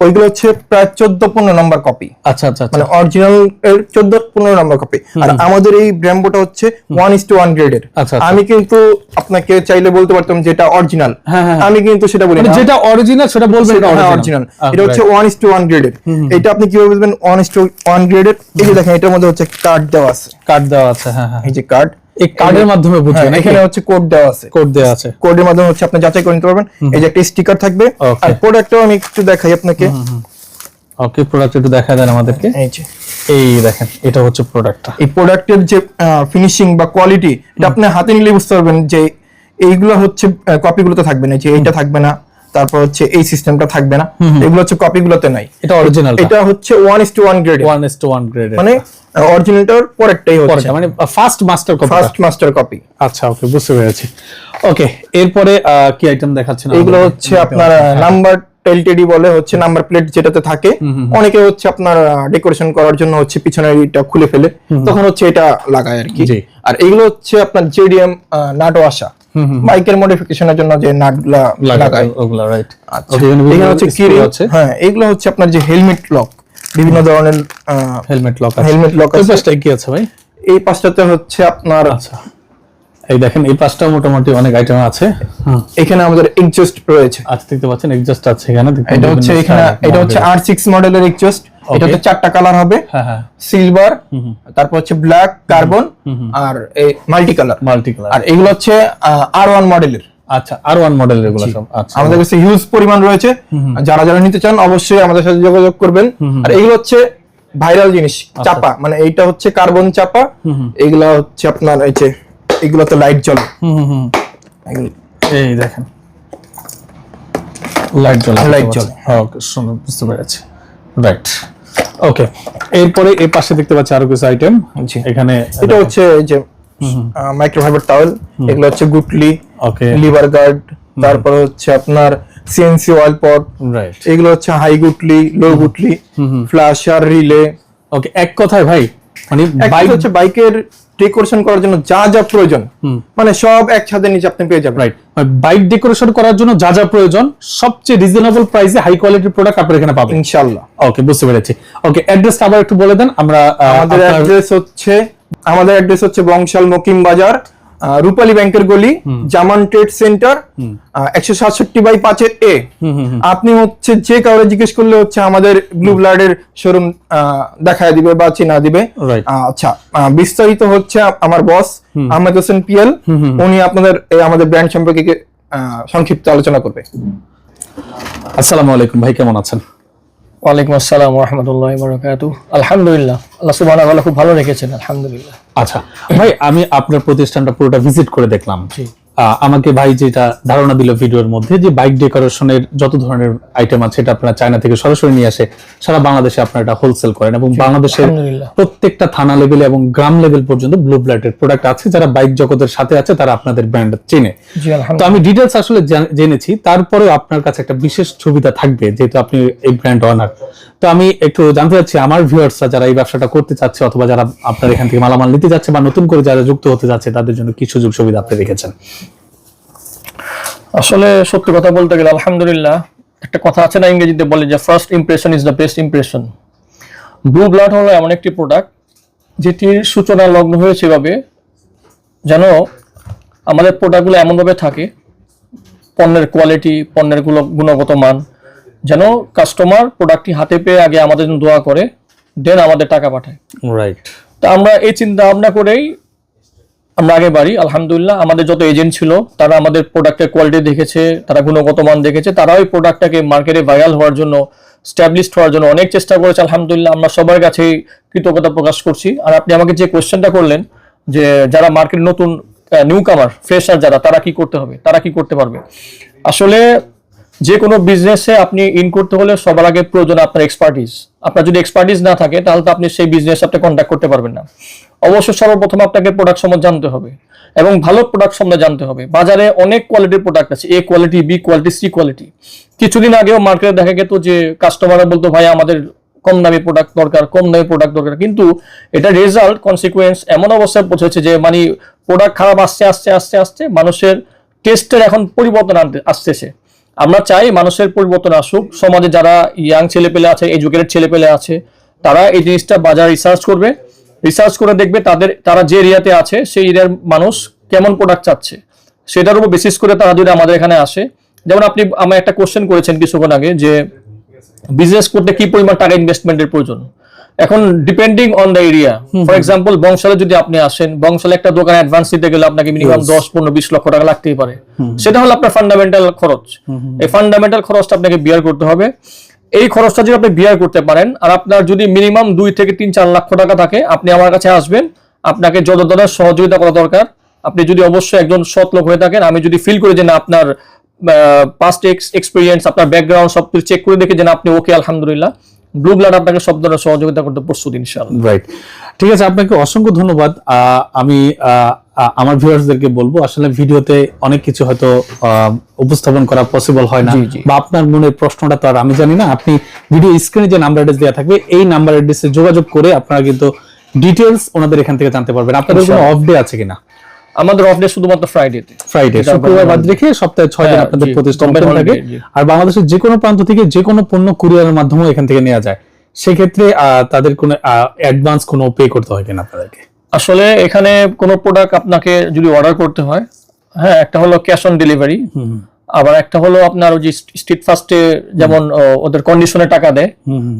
S1: ওইগুলো হচ্ছে প্রায় চোদ্দ পনেরো নম্বর কপি
S2: আচ্ছা আচ্ছা আচ্ছা।
S1: মানে অরিজিনাল এর চোদ্দ পনেরো নম্বর কপি আর আমাদের এই ব্র্যাম্বোটা হচ্ছে ওয়ান ইস টু ওয়ান গ্রেডের
S2: আচ্ছা, আচ্ছা।
S1: আমি কিন্তু আপনাকে চাইলে বলতে পারতাম যেটা অরিজিনাল
S2: হ্যাঁ, হ্যাঁ।
S1: আমি কিন্তু সেটা বলি
S2: মানে যেটা অরিজিনাল সেটা বলবেন
S1: অরিজিনাল এটা হচ্ছে ওয়ান ইস টু ওয়ান গ্রেডের এটা আপনি কীভাবে বুঝবেন? ওয়ান ইস টু ওয়ান গ্রেডের এই যে দেখেন এটার মধ্যে হচ্ছে কার্ড দেওয়া আছে।
S2: কার্ড দেওয়া আছে হ্যাঁ হ্যাঁ।
S1: এই যে কার্ড
S2: এই কার্ডের মাধ্যমে বুঝবেন
S1: এখানে হচ্ছে কোড দেওয়া আছে।
S2: কোড দেওয়া আছে।
S1: কোডের মাধ্যমে হচ্ছে আপনি যাচাই করে নিতে পারবেন। এই যে একটা স্টিকার থাকবে। আর প্রোডাক্টটাও আমি একটু দেখাই আপনাকে।
S2: ওকে প্রোডাক্ট একটু দেখা দেন আমাদেরকে।
S1: এই যে।
S2: এই দেখেন এটা হচ্ছে প্রোডাক্টটা
S1: এই প্রোডাক্টের যে ফিনিশিং বা কোয়ালিটি এটা আপনি হাতে নিলে বুঝতে পারবেন যে এইগুলো হচ্ছে কপিগুলোতে থাকবে না যে এইটা থাকবে না তারপর হচ্ছে এই সিস্টেমটা থাকবে না। এগুলো হচ্ছে কপিগুলোতে নাই।
S2: এটা অরিজিনাল
S1: এটা হচ্ছে one is to one grade
S2: one is to one grade
S1: মানে অরিজিনালটার পরেরটাই হচ্ছে।
S2: মানে first master copy
S1: first master copy
S2: আচ্ছা ওকে বুঝতে পেরেছি। ওকে এরপরে কি আইটেম দেখাচ্ছেন
S1: এগুলো হচ্ছে আপনার নাম্বার টেলটেডি বলে হচ্ছে নাম্বার প্লেট যেটাতে থাকে। অনেকে হচ্ছে আপনার ডেকোরেশন করার জন্য হচ্ছে পিছনের এটা খুলে ফেলে। তখন হচ্ছে এটা লাগায় আর কি। আর এগুলো হচ্ছে আপনার জেডিএম নাটও আসা বাইকের মডিফিকেশনের জন্য যে নাটগুলা লাগায়
S2: ওগুলা রাইট
S1: আচ্ছা। এখানে হচ্ছে
S2: আছে।
S1: হ্যাঁ এগুলো হচ্ছে আপনার যে হেলমেট লক বিভিন্ন ধরনের
S2: হেলমেট লক আছে।
S1: হেলমেট লক আছে।
S2: পাশটায় কি আছে ভাই?
S1: এই পাঁচটাতে হচ্ছে আপনার
S2: আচ্ছা। এই দেখেন এই পাঁচটা মোটামুটি অনেক আইটেম আছে।
S1: এখানে আমাদের এক্সজস্ট রয়েছে।
S2: আচ্ছা দেখতে পাচ্ছেন এক্সজাস্ট আছে এখানে
S1: এটা হচ্ছে এখানে এটা হচ্ছে
S2: model।
S1: আর সিক্স মডেলের এক্সজস্ট এটাতে চারটা কালার হবে।
S2: হ্যাঁ হ্যাঁ।
S1: সিলভার তারপর হচ্ছে ব্ল্যাক কার্বন আর এই মাল্টি কালার
S2: মাল্টি কালার
S1: আর এগুলো হচ্ছে আর ওয়ান মডেলের
S2: আচ্ছা আর ওয়ান মডেলের এগুলো সব আচ্ছা।
S1: আমাদের কাছে হিউজ পরিমাণ রয়েছে। যারা যারা নিতে চান অবশ্যই আমাদের সাথে যোগাযোগ করবেন। আর এগুলো হচ্ছে ভাইরাল জিনিস
S2: আচ্ছা।
S1: চাপা। মানে এইটা হচ্ছে কার্বন চাপা। এগুলো হচ্ছে আপনার এই যে এগুলোতে লাইট জ্বলে।
S2: হুম হুম হুম। এই দেখেন। লাইট জ্বলে।
S1: Light জ্বলে।
S2: ওকে সুন্দর বুঝতে পেরেছি। রাইট ওকে এরপরে এই পাশে দেখতে পাচ্ছি আরও কিছু আইটেম এখানে
S1: এটা হচ্ছে এই যে মাইক্রোফাইবার টাওয়েল এগুলো হচ্ছে গুটলি
S2: ওকে
S1: লিভার গার্ড তারপর হচ্ছে আপনার সিএনসি ওয়াল পট
S2: রাইট
S1: এগুলো হচ্ছে হাই গুটলি লো গুটলি ফ্ল্যাশার রিলে
S2: ওকে এক কথায় ভাই মানে
S1: বাইক হচ্ছে বাইকের ডেকোরেশন করার জন্য যা যা প্রয়োজন মানে সব একসাথে নিচে আপনি পেয়ে যাবেন।
S2: রাইট বাইক ডেকোরেশন করার জন্য যা যা প্রয়োজন সবচেয়ে রিজনেবল প্রাইসে হাই কোয়ালিটির প্রোডাক্ট আপনারা এখানে পাবেন।
S1: ইনশাল্লাহ।
S2: ওকে বুঝতে পেরেছি। ওকে অ্যাড্রেসটা আবার একটু বলে দেন আমরা
S1: আমাদের অ্যাড্রেস হচ্ছে আমাদের অ্যাড্রেস হচ্ছে বংশাল মকিম বাজার রূপালী ব্যাংকের গলি জামান ট্রেড সেন্টার একশো সাতষট্টি বাই পাঁচের এ। আপনি হচ্ছে যে কাউরে জিজ্ঞেস করলে হচ্ছে আমাদের ব্লু ব্লাডের শোরুম দেখায় দিবে বা চিনা দিবে। আচ্ছা আহ, বিস্তারিত হচ্ছে আমার বস আহমেদ হোসেন পিএল। উনি আপনাদের এই আমাদের ব্র্যান্ড সম্পর্কে আহ, সংক্ষিপ্ত আলোচনা করবে।
S2: আসসালামু আলাইকুম ভাই কেমন আছেন?
S3: ওয়ালাইকুম আসসালাম রহমতুল্লাহ বরকাত আলহামদুলিল্লাহ আল্লাহ সুবাহ খুব ভালো রেখেছেন আলহামদুলিল্লাহ।
S2: আচ্ছা ভাই আমি আপনার প্রতিষ্ঠানটা পুরোটা ভিজিট করে দেখলাম। আমাকে ভাই যেটা ধারণা দিল ভিডিওর মধ্যে যে বাইক ডেকোরেশনের যত ধরনের আইটেম আছে এটা আপনারা চায়না থেকে সরাসরি নিয়ে আসে সারা বাংলাদেশে আপনারা এটা হোলসেল করেন এবং বাংলাদেশের প্রত্যেকটা থানা লেভেলে এবং গ্রাম লেভেল পর্যন্ত ব্লু ব্লাডের প্রোডাক্ট আছে যারা বাইক জগতের সাথে আছে তারা আপনাদের ব্র্যান্ড চেনে। তো আমি ডিটেলস আসলে জেনেছি তারপরেও আপনার কাছে একটা বিশেষ সুবিধা থাকবে যেহেতু আপনি এই ব্র্যান্ড অনার তো আমি একটু জানতে চাচ্ছি আমার ভিউয়ার্সরা যারা এই ব্যবসাটা করতে চাচ্ছে অথবা যারা আপনার এখান থেকে মালামাল নিতে যাচ্ছে বা নতুন করে যারা যুক্ত হতে যাচ্ছে তাদের জন্য কি সুযোগ সুবিধা আপনি রেখেছেন?
S3: আসলে সত্যি কথা বলতে গেলে আলহামদুলিল্লাহ একটা কথা আছে না ইংরেজিতে বলে যে first impression is the best impression blue blood হলো এমন একটি প্রোডাক্ট যেটির সূচনা লগ্ন হয়েছে এভাবে যেন আমাদের প্রোডাক্টগুলো এমনভাবে থাকে পণ্যের কোয়ালিটি পণ্যেরগুলো গুণগত মান যেন কাস্টমার প্রোডাক্টটি হাতে পেয়ে আগে আমাদের জন্য দোয়া করে দেন আমাদের টাকা পাঠায়।
S2: রাইট
S3: তো আমরা এই চিন্তা ভাবনা করেই আমরা আগে বাড়ি আলহামদুলিল্লাহ, আমাদের যত এজেন্ট ছিল, তারা আমাদের প্রোডাক্টের কোয়ালিটি দেখেছে, তারা গুণগত মান দেখেছে তারা ওই প্রোডাক্টটাকে মার্কেটে ভাইরাল হওয়ার জন্য স্ট্যাবলিশড হওয়ার জন্য অনেক চেষ্টা করেছে, আলহামদুলিল্লাহ, আমরা সবার কাছেই কৃতজ্ঞতা প্রকাশ করছি। আর আপনি আমাকে যে কোয়েশ্চেনটা করলেন, যে যারা মার্কেট নতুন নিউ কামার ফ্রেশার যারা, তারা কি করতে হবে? তারা কি করতে পারবে? আসলে যে কোনো বিজনেসে আপনি ইন করতে হলে সবার আগে প্রয়োজন আপনার এক্সপার্টিস আপনার যদি এক্সপার্টিস না থাকে, তাহলে তো আপনি সেই বিজনেস আপনি কন্ট্যাক্ট করতে পারবেন না। অবশ্যই সর্বপ্রথম আপনাকে প্রোডাক্ট সম্বন্ধে জানতে হবে এবং ভালো প্রোডাক্ট সম্বন্ধে জানতে হবে। বাজারে অনেক কোয়ালিটির প্রোডাক্ট আছে A quality B quality C quality কিছুদিন আগেও মার্কেটে দেখা গেত যে কাস্টমাররা বলতো, ভাই, আমাদের কম দামি প্রোডাক্ট দরকার, কম দামি প্রোডাক্ট দরকার। কিন্তু এটা রেজাল্ট কনসিকুয়েন্স এমন অবস্থায় পৌঁছেছে যে মানে প্রোডাক্ট খারাপ আসছে আসছে আসছে আসছে, মানুষের টেস্টের এখন পরিবর্তন আনতে, আসতেছে। আমরা চাই মানুষের পরিবর্তন আসুক। সমাজে যারা ইয়াং ছেলেপেলে আছে এডুকেটেড ছেলেপেলে আছে, তারা এই জিনিসটা বাজার রিসার্চ করবে। রিসার্চ করে দেখবে তাদের তারা যে এরিয়াতে আছে সেই এরিয়ার মানুষ কেমন প্রোডাক্ট চাচ্ছে। সেটার উপর বেসিস করে তারা যদি আমাদের এখানে আসে যেমন আপনি আমার একটা কোশ্চেন করেছেন কিছুক্ষণ আগে যে বিজনেস করতে কি পরিমাণ টাকা ইনভেস্টমেন্টের প্রয়োজন? এখন depending on the area for example বংশালে যদি আপনি আসেন বংশালে একটা দোকানে অ্যাডভান্স দিতে গেলে আপনাকে মিনিমাম দশ পনেরো বিশ লক্ষ টাকা লাগতেই পারে। সেটা হলো আপনার ফান্ডামেন্টাল খরচ। এই ফান্ডামেন্টাল খরচটা আপনাকে বিয়ার করতে হবে। এই খরচটা যদি আপনি বিয়ার করতে পারেন, আর আপনার যদি মিনিমাম দুই থেকে তিন, চার লক্ষ টাকা থাকে, আপনি আমার কাছে আসবেন। আপনাকে যত ধরনের সহযোগিতা করা দরকার, আপনি যদি অবশ্যই একজন সৎ লোক হয়ে থাকেন, আমি যদি ফিল করি যে না, আপনার পাস্ট এক্সপিরিয়েন্স আপনার ব্যাকগ্রাউন্ড সব কিছু চেক করে দেখে যে না, আপনি ওকে আলহামদুলিল্লাহ। ব্লু ব্লাড আপনাকে সব ধরনের সহযোগিতা করতে প্রস্তুত
S2: রাইট ঠিক আছে, আপনাকে অসংখ্য ধন্যবাদ। আমি আমার ভিউয়ার্সদেরকে বলব আসলে ভিডিওতে অনেক কিছু হয়তো উপস্থাপন করা পসিবল হয় না। বা আপনার মনের প্রশ্নটা তো আর আমি জানি না। আপনি ভিডিও স্ক্রিনে যে নাম্বার অ্যাড্রেস দেওয়া থাকবে এই নাম্বার অ্যাড্রেসে যোগাযোগ করে আপনারা কিন্তু ডিটেলস ওনাদের এখান থেকে জানতে পারবেন। আপনাদের কোনো অফ ডে আছে কিনা?
S3: আমাদের অফ ডে শুধুমাত্র ফ্রাইডেতে
S2: ফ্রাইডে শুক্রবার বাদ রেখে সপ্তাহে ছয় দিন
S3: হ্যাঁ,
S2: আপনাদের প্রতিষ্ঠান থাকে। আর বাংলাদেশের যে কোনো প্রান্ত থেকে যে কোনো পণ্য কুরিয়ারের মাধ্যমে এখান থেকে নেওয়া যায়। সেক্ষেত্রে তাদের কোনো অ্যাডভান্স কোনো পে করতে হয় কিনা আপনাদেরকে?
S3: আসলে এখানে কোনো প্রোডাক্ট আপনাকে যদি অর্ডার করতে হয় হ্যাঁ একটা হলো ক্যাশ অন ডেলিভারি আবার একটা হলো আপনার ওই যে স্ট্রিট ফাস্টে যেমন ওদের কন্ডিশনে টাকা দেয়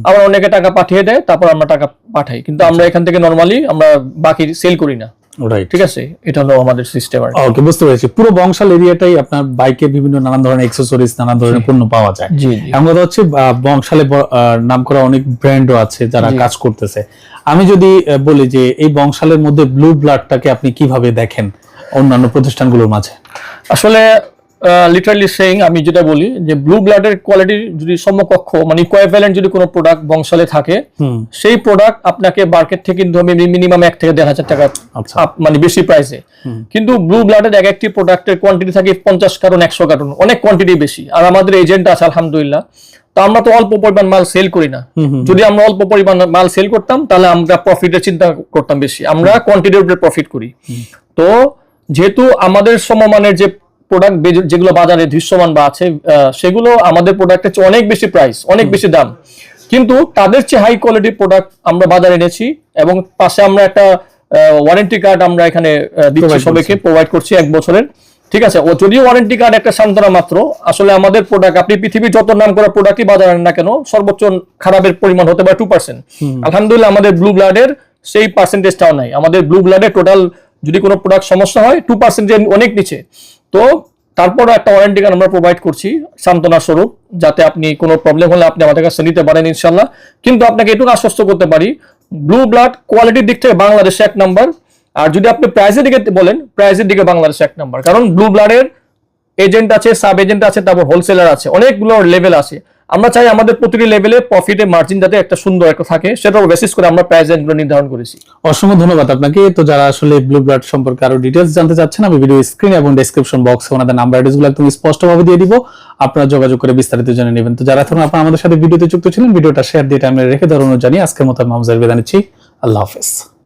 S3: আবার অনেকে টাকা পাঠিয়ে দেয় তারপর আমরা টাকা পাঠাই। কিন্তু আমরা এখান থেকে নর্মালি আমরা বাকি সেল করি না।
S2: রাইট
S3: ঠিক আছে? এটা হলো আমাদের সিস্টেম আর।
S2: ওকে বুঝতে পেরেছি। পুরো বংশাল এরিয়াটাই আপনার বাইকে বিভিন্ন নানান ধরনের অ্যাক্সেসরিজ নানান ধরনের পণ্য পাওয়া যায়। এমন কথা হচ্ছে বংশালে নাম করা অনেক ব্র্যান্ডও আছে যারা কাজ করতেছে। আমি যদি বলি যে এই বংশালের মধ্যে ব্লু ব্লাডটাকে আপনি কীভাবে দেখেন অন্যান্য প্রতিষ্ঠানগুলোর মাঝে?
S3: আসলে লিটারালি সেইং আমি যেটা বলি যে ব্লু ব্লাডের কোয়ালিটি যদি সমকক্ষ মানে ইকুইভ্যালেন্ট যদি কোনো প্রোডাক্ট বংশালে থাকে সেই প্রোডাক্ট আপনাকে মার্কেট থেকে কিন্তু আমি মিনিমাম এক থেকে দেড় হাজার টাকা
S2: আচ্ছা।
S3: মানে বেশি প্রাইসে কিন্তু ব্লু ব্লাডের এক একটি প্রোডাক্টের কোয়ান্টিটি থাকে পঞ্চাশ কার্টন একশো কার্টন অনেক কোয়ান্টিটি বেশি। আর আমাদের এজেন্ট আছে আলহামদুলিল্লাহ। তো আমরা তো অল্প পরিমাণ মাল সেল করি না। যদি আমরা অল্প পরিমাণ মাল সেল করতাম তাহলে আমরা প্রফিটের চিন্তা করতাম বেশি। আমরা কোয়ান্টিটির উপরে প্রফিট করি। তো যেহেতু আমাদের সমমানের যে প্রোডাক্ট যেগুলো বাজারে দৃশ্যমান বা আছে সেগুলো আমাদের প্রোডাক্টের চেয়ে অনেক বেশি প্রাইস অনেক বেশি দাম। কিন্তু তাদের চেয়ে হাই কোয়ালিটির প্রোডাক্ট আমরা বাজারে এনেছি এবং পাশে আমরা একটা ওয়ারেন্টি কার্ড আমরা এখানে দিচ্ছি সবাইকে প্রোভাইড করছি এক বছরের। ঠিক আছে? ও যদিও ওয়ারেন্টি কার্ড একটা সান্ত্বনা মাত্র আসলে আমাদের প্রোডাক্ট আপনি পৃথিবীর যত নাম করা প্রোডাক্টই বাজারে না কেন সর্বোচ্চ খারাপের পরিমাণ হতে পারে টু পার্সেন্ট আলহামদুলিল্লাহ আমাদের ব্লু ব্লাডের সেই পার্সেন্টেজটাও নাই। আমাদের ব্লু ব্লাডের টোটাল যদি কোনো প্রোডাক্ট সমস্যা হয় টু পার্সেন্টেজ অনেক নিচে। তো তারপরও একটা ওয়ারেন্টি কার্ড আমরা প্রোভাইড করছি, সান্ত্বনা স্বরূপ, যাতে আপনি কোনো প্রবলেম হলে আপনি আমাদের কাছে নিতে পারেন ইনশাল্লাহ কিন্তু আপনাকে এটুকু আশ্বস্ত করতে পারি ব্লু ব্লাড কোয়ালিটির দিক থেকে বাংলাদেশে এক নাম্বার আর যদি আপনি প্রাইজের দিকে বলেন প্রাইজের দিকে বাংলাদেশে এক নাম্বার কারণ ব্লু ব্লাডের এজেন্ট আছে সাব এজেন্ট আছে, তারপর হোলসেলার আছে, অনেকগুলো লেভেল আছে। আমরা চাই আমাদের প্রতিটি লেভেলে প্রফিটে মার্জিন যাতে একটা সুন্দর একটা থাকে সেটার বেসিস করে আমরা প্রাইস রেঞ্জগুলো নির্ধারণ করেছি।
S2: অসংখ্য ধন্যবাদ আপনাকে। তো যারা আসলে ব্লু ব্লাড সম্পর্কে আরও ডিটেলস জানতে চাচ্ছেন, আমি ভিডিও স্ক্রিন এবং ডেসক্রিপশন বক্সে ওনাদের নাম্বার অ্যাড্রেসগুলো একদম স্পষ্টভাবে দিয়ে দিব। আপনারা যোগাযোগ করে বিস্তারিত জেনে নেবেন। তো যারা এখন আপনারা আমাদের সাথে ভিডিওতে যুক্ত ছিলেন, ভিডিওটা শেয়ার দিয়ে টাইমে রেখে অনুরোধ জানিয়ে আজকের মতো মামজার বিদায় নিচ্ছি। আল্লাহ হাফেজ।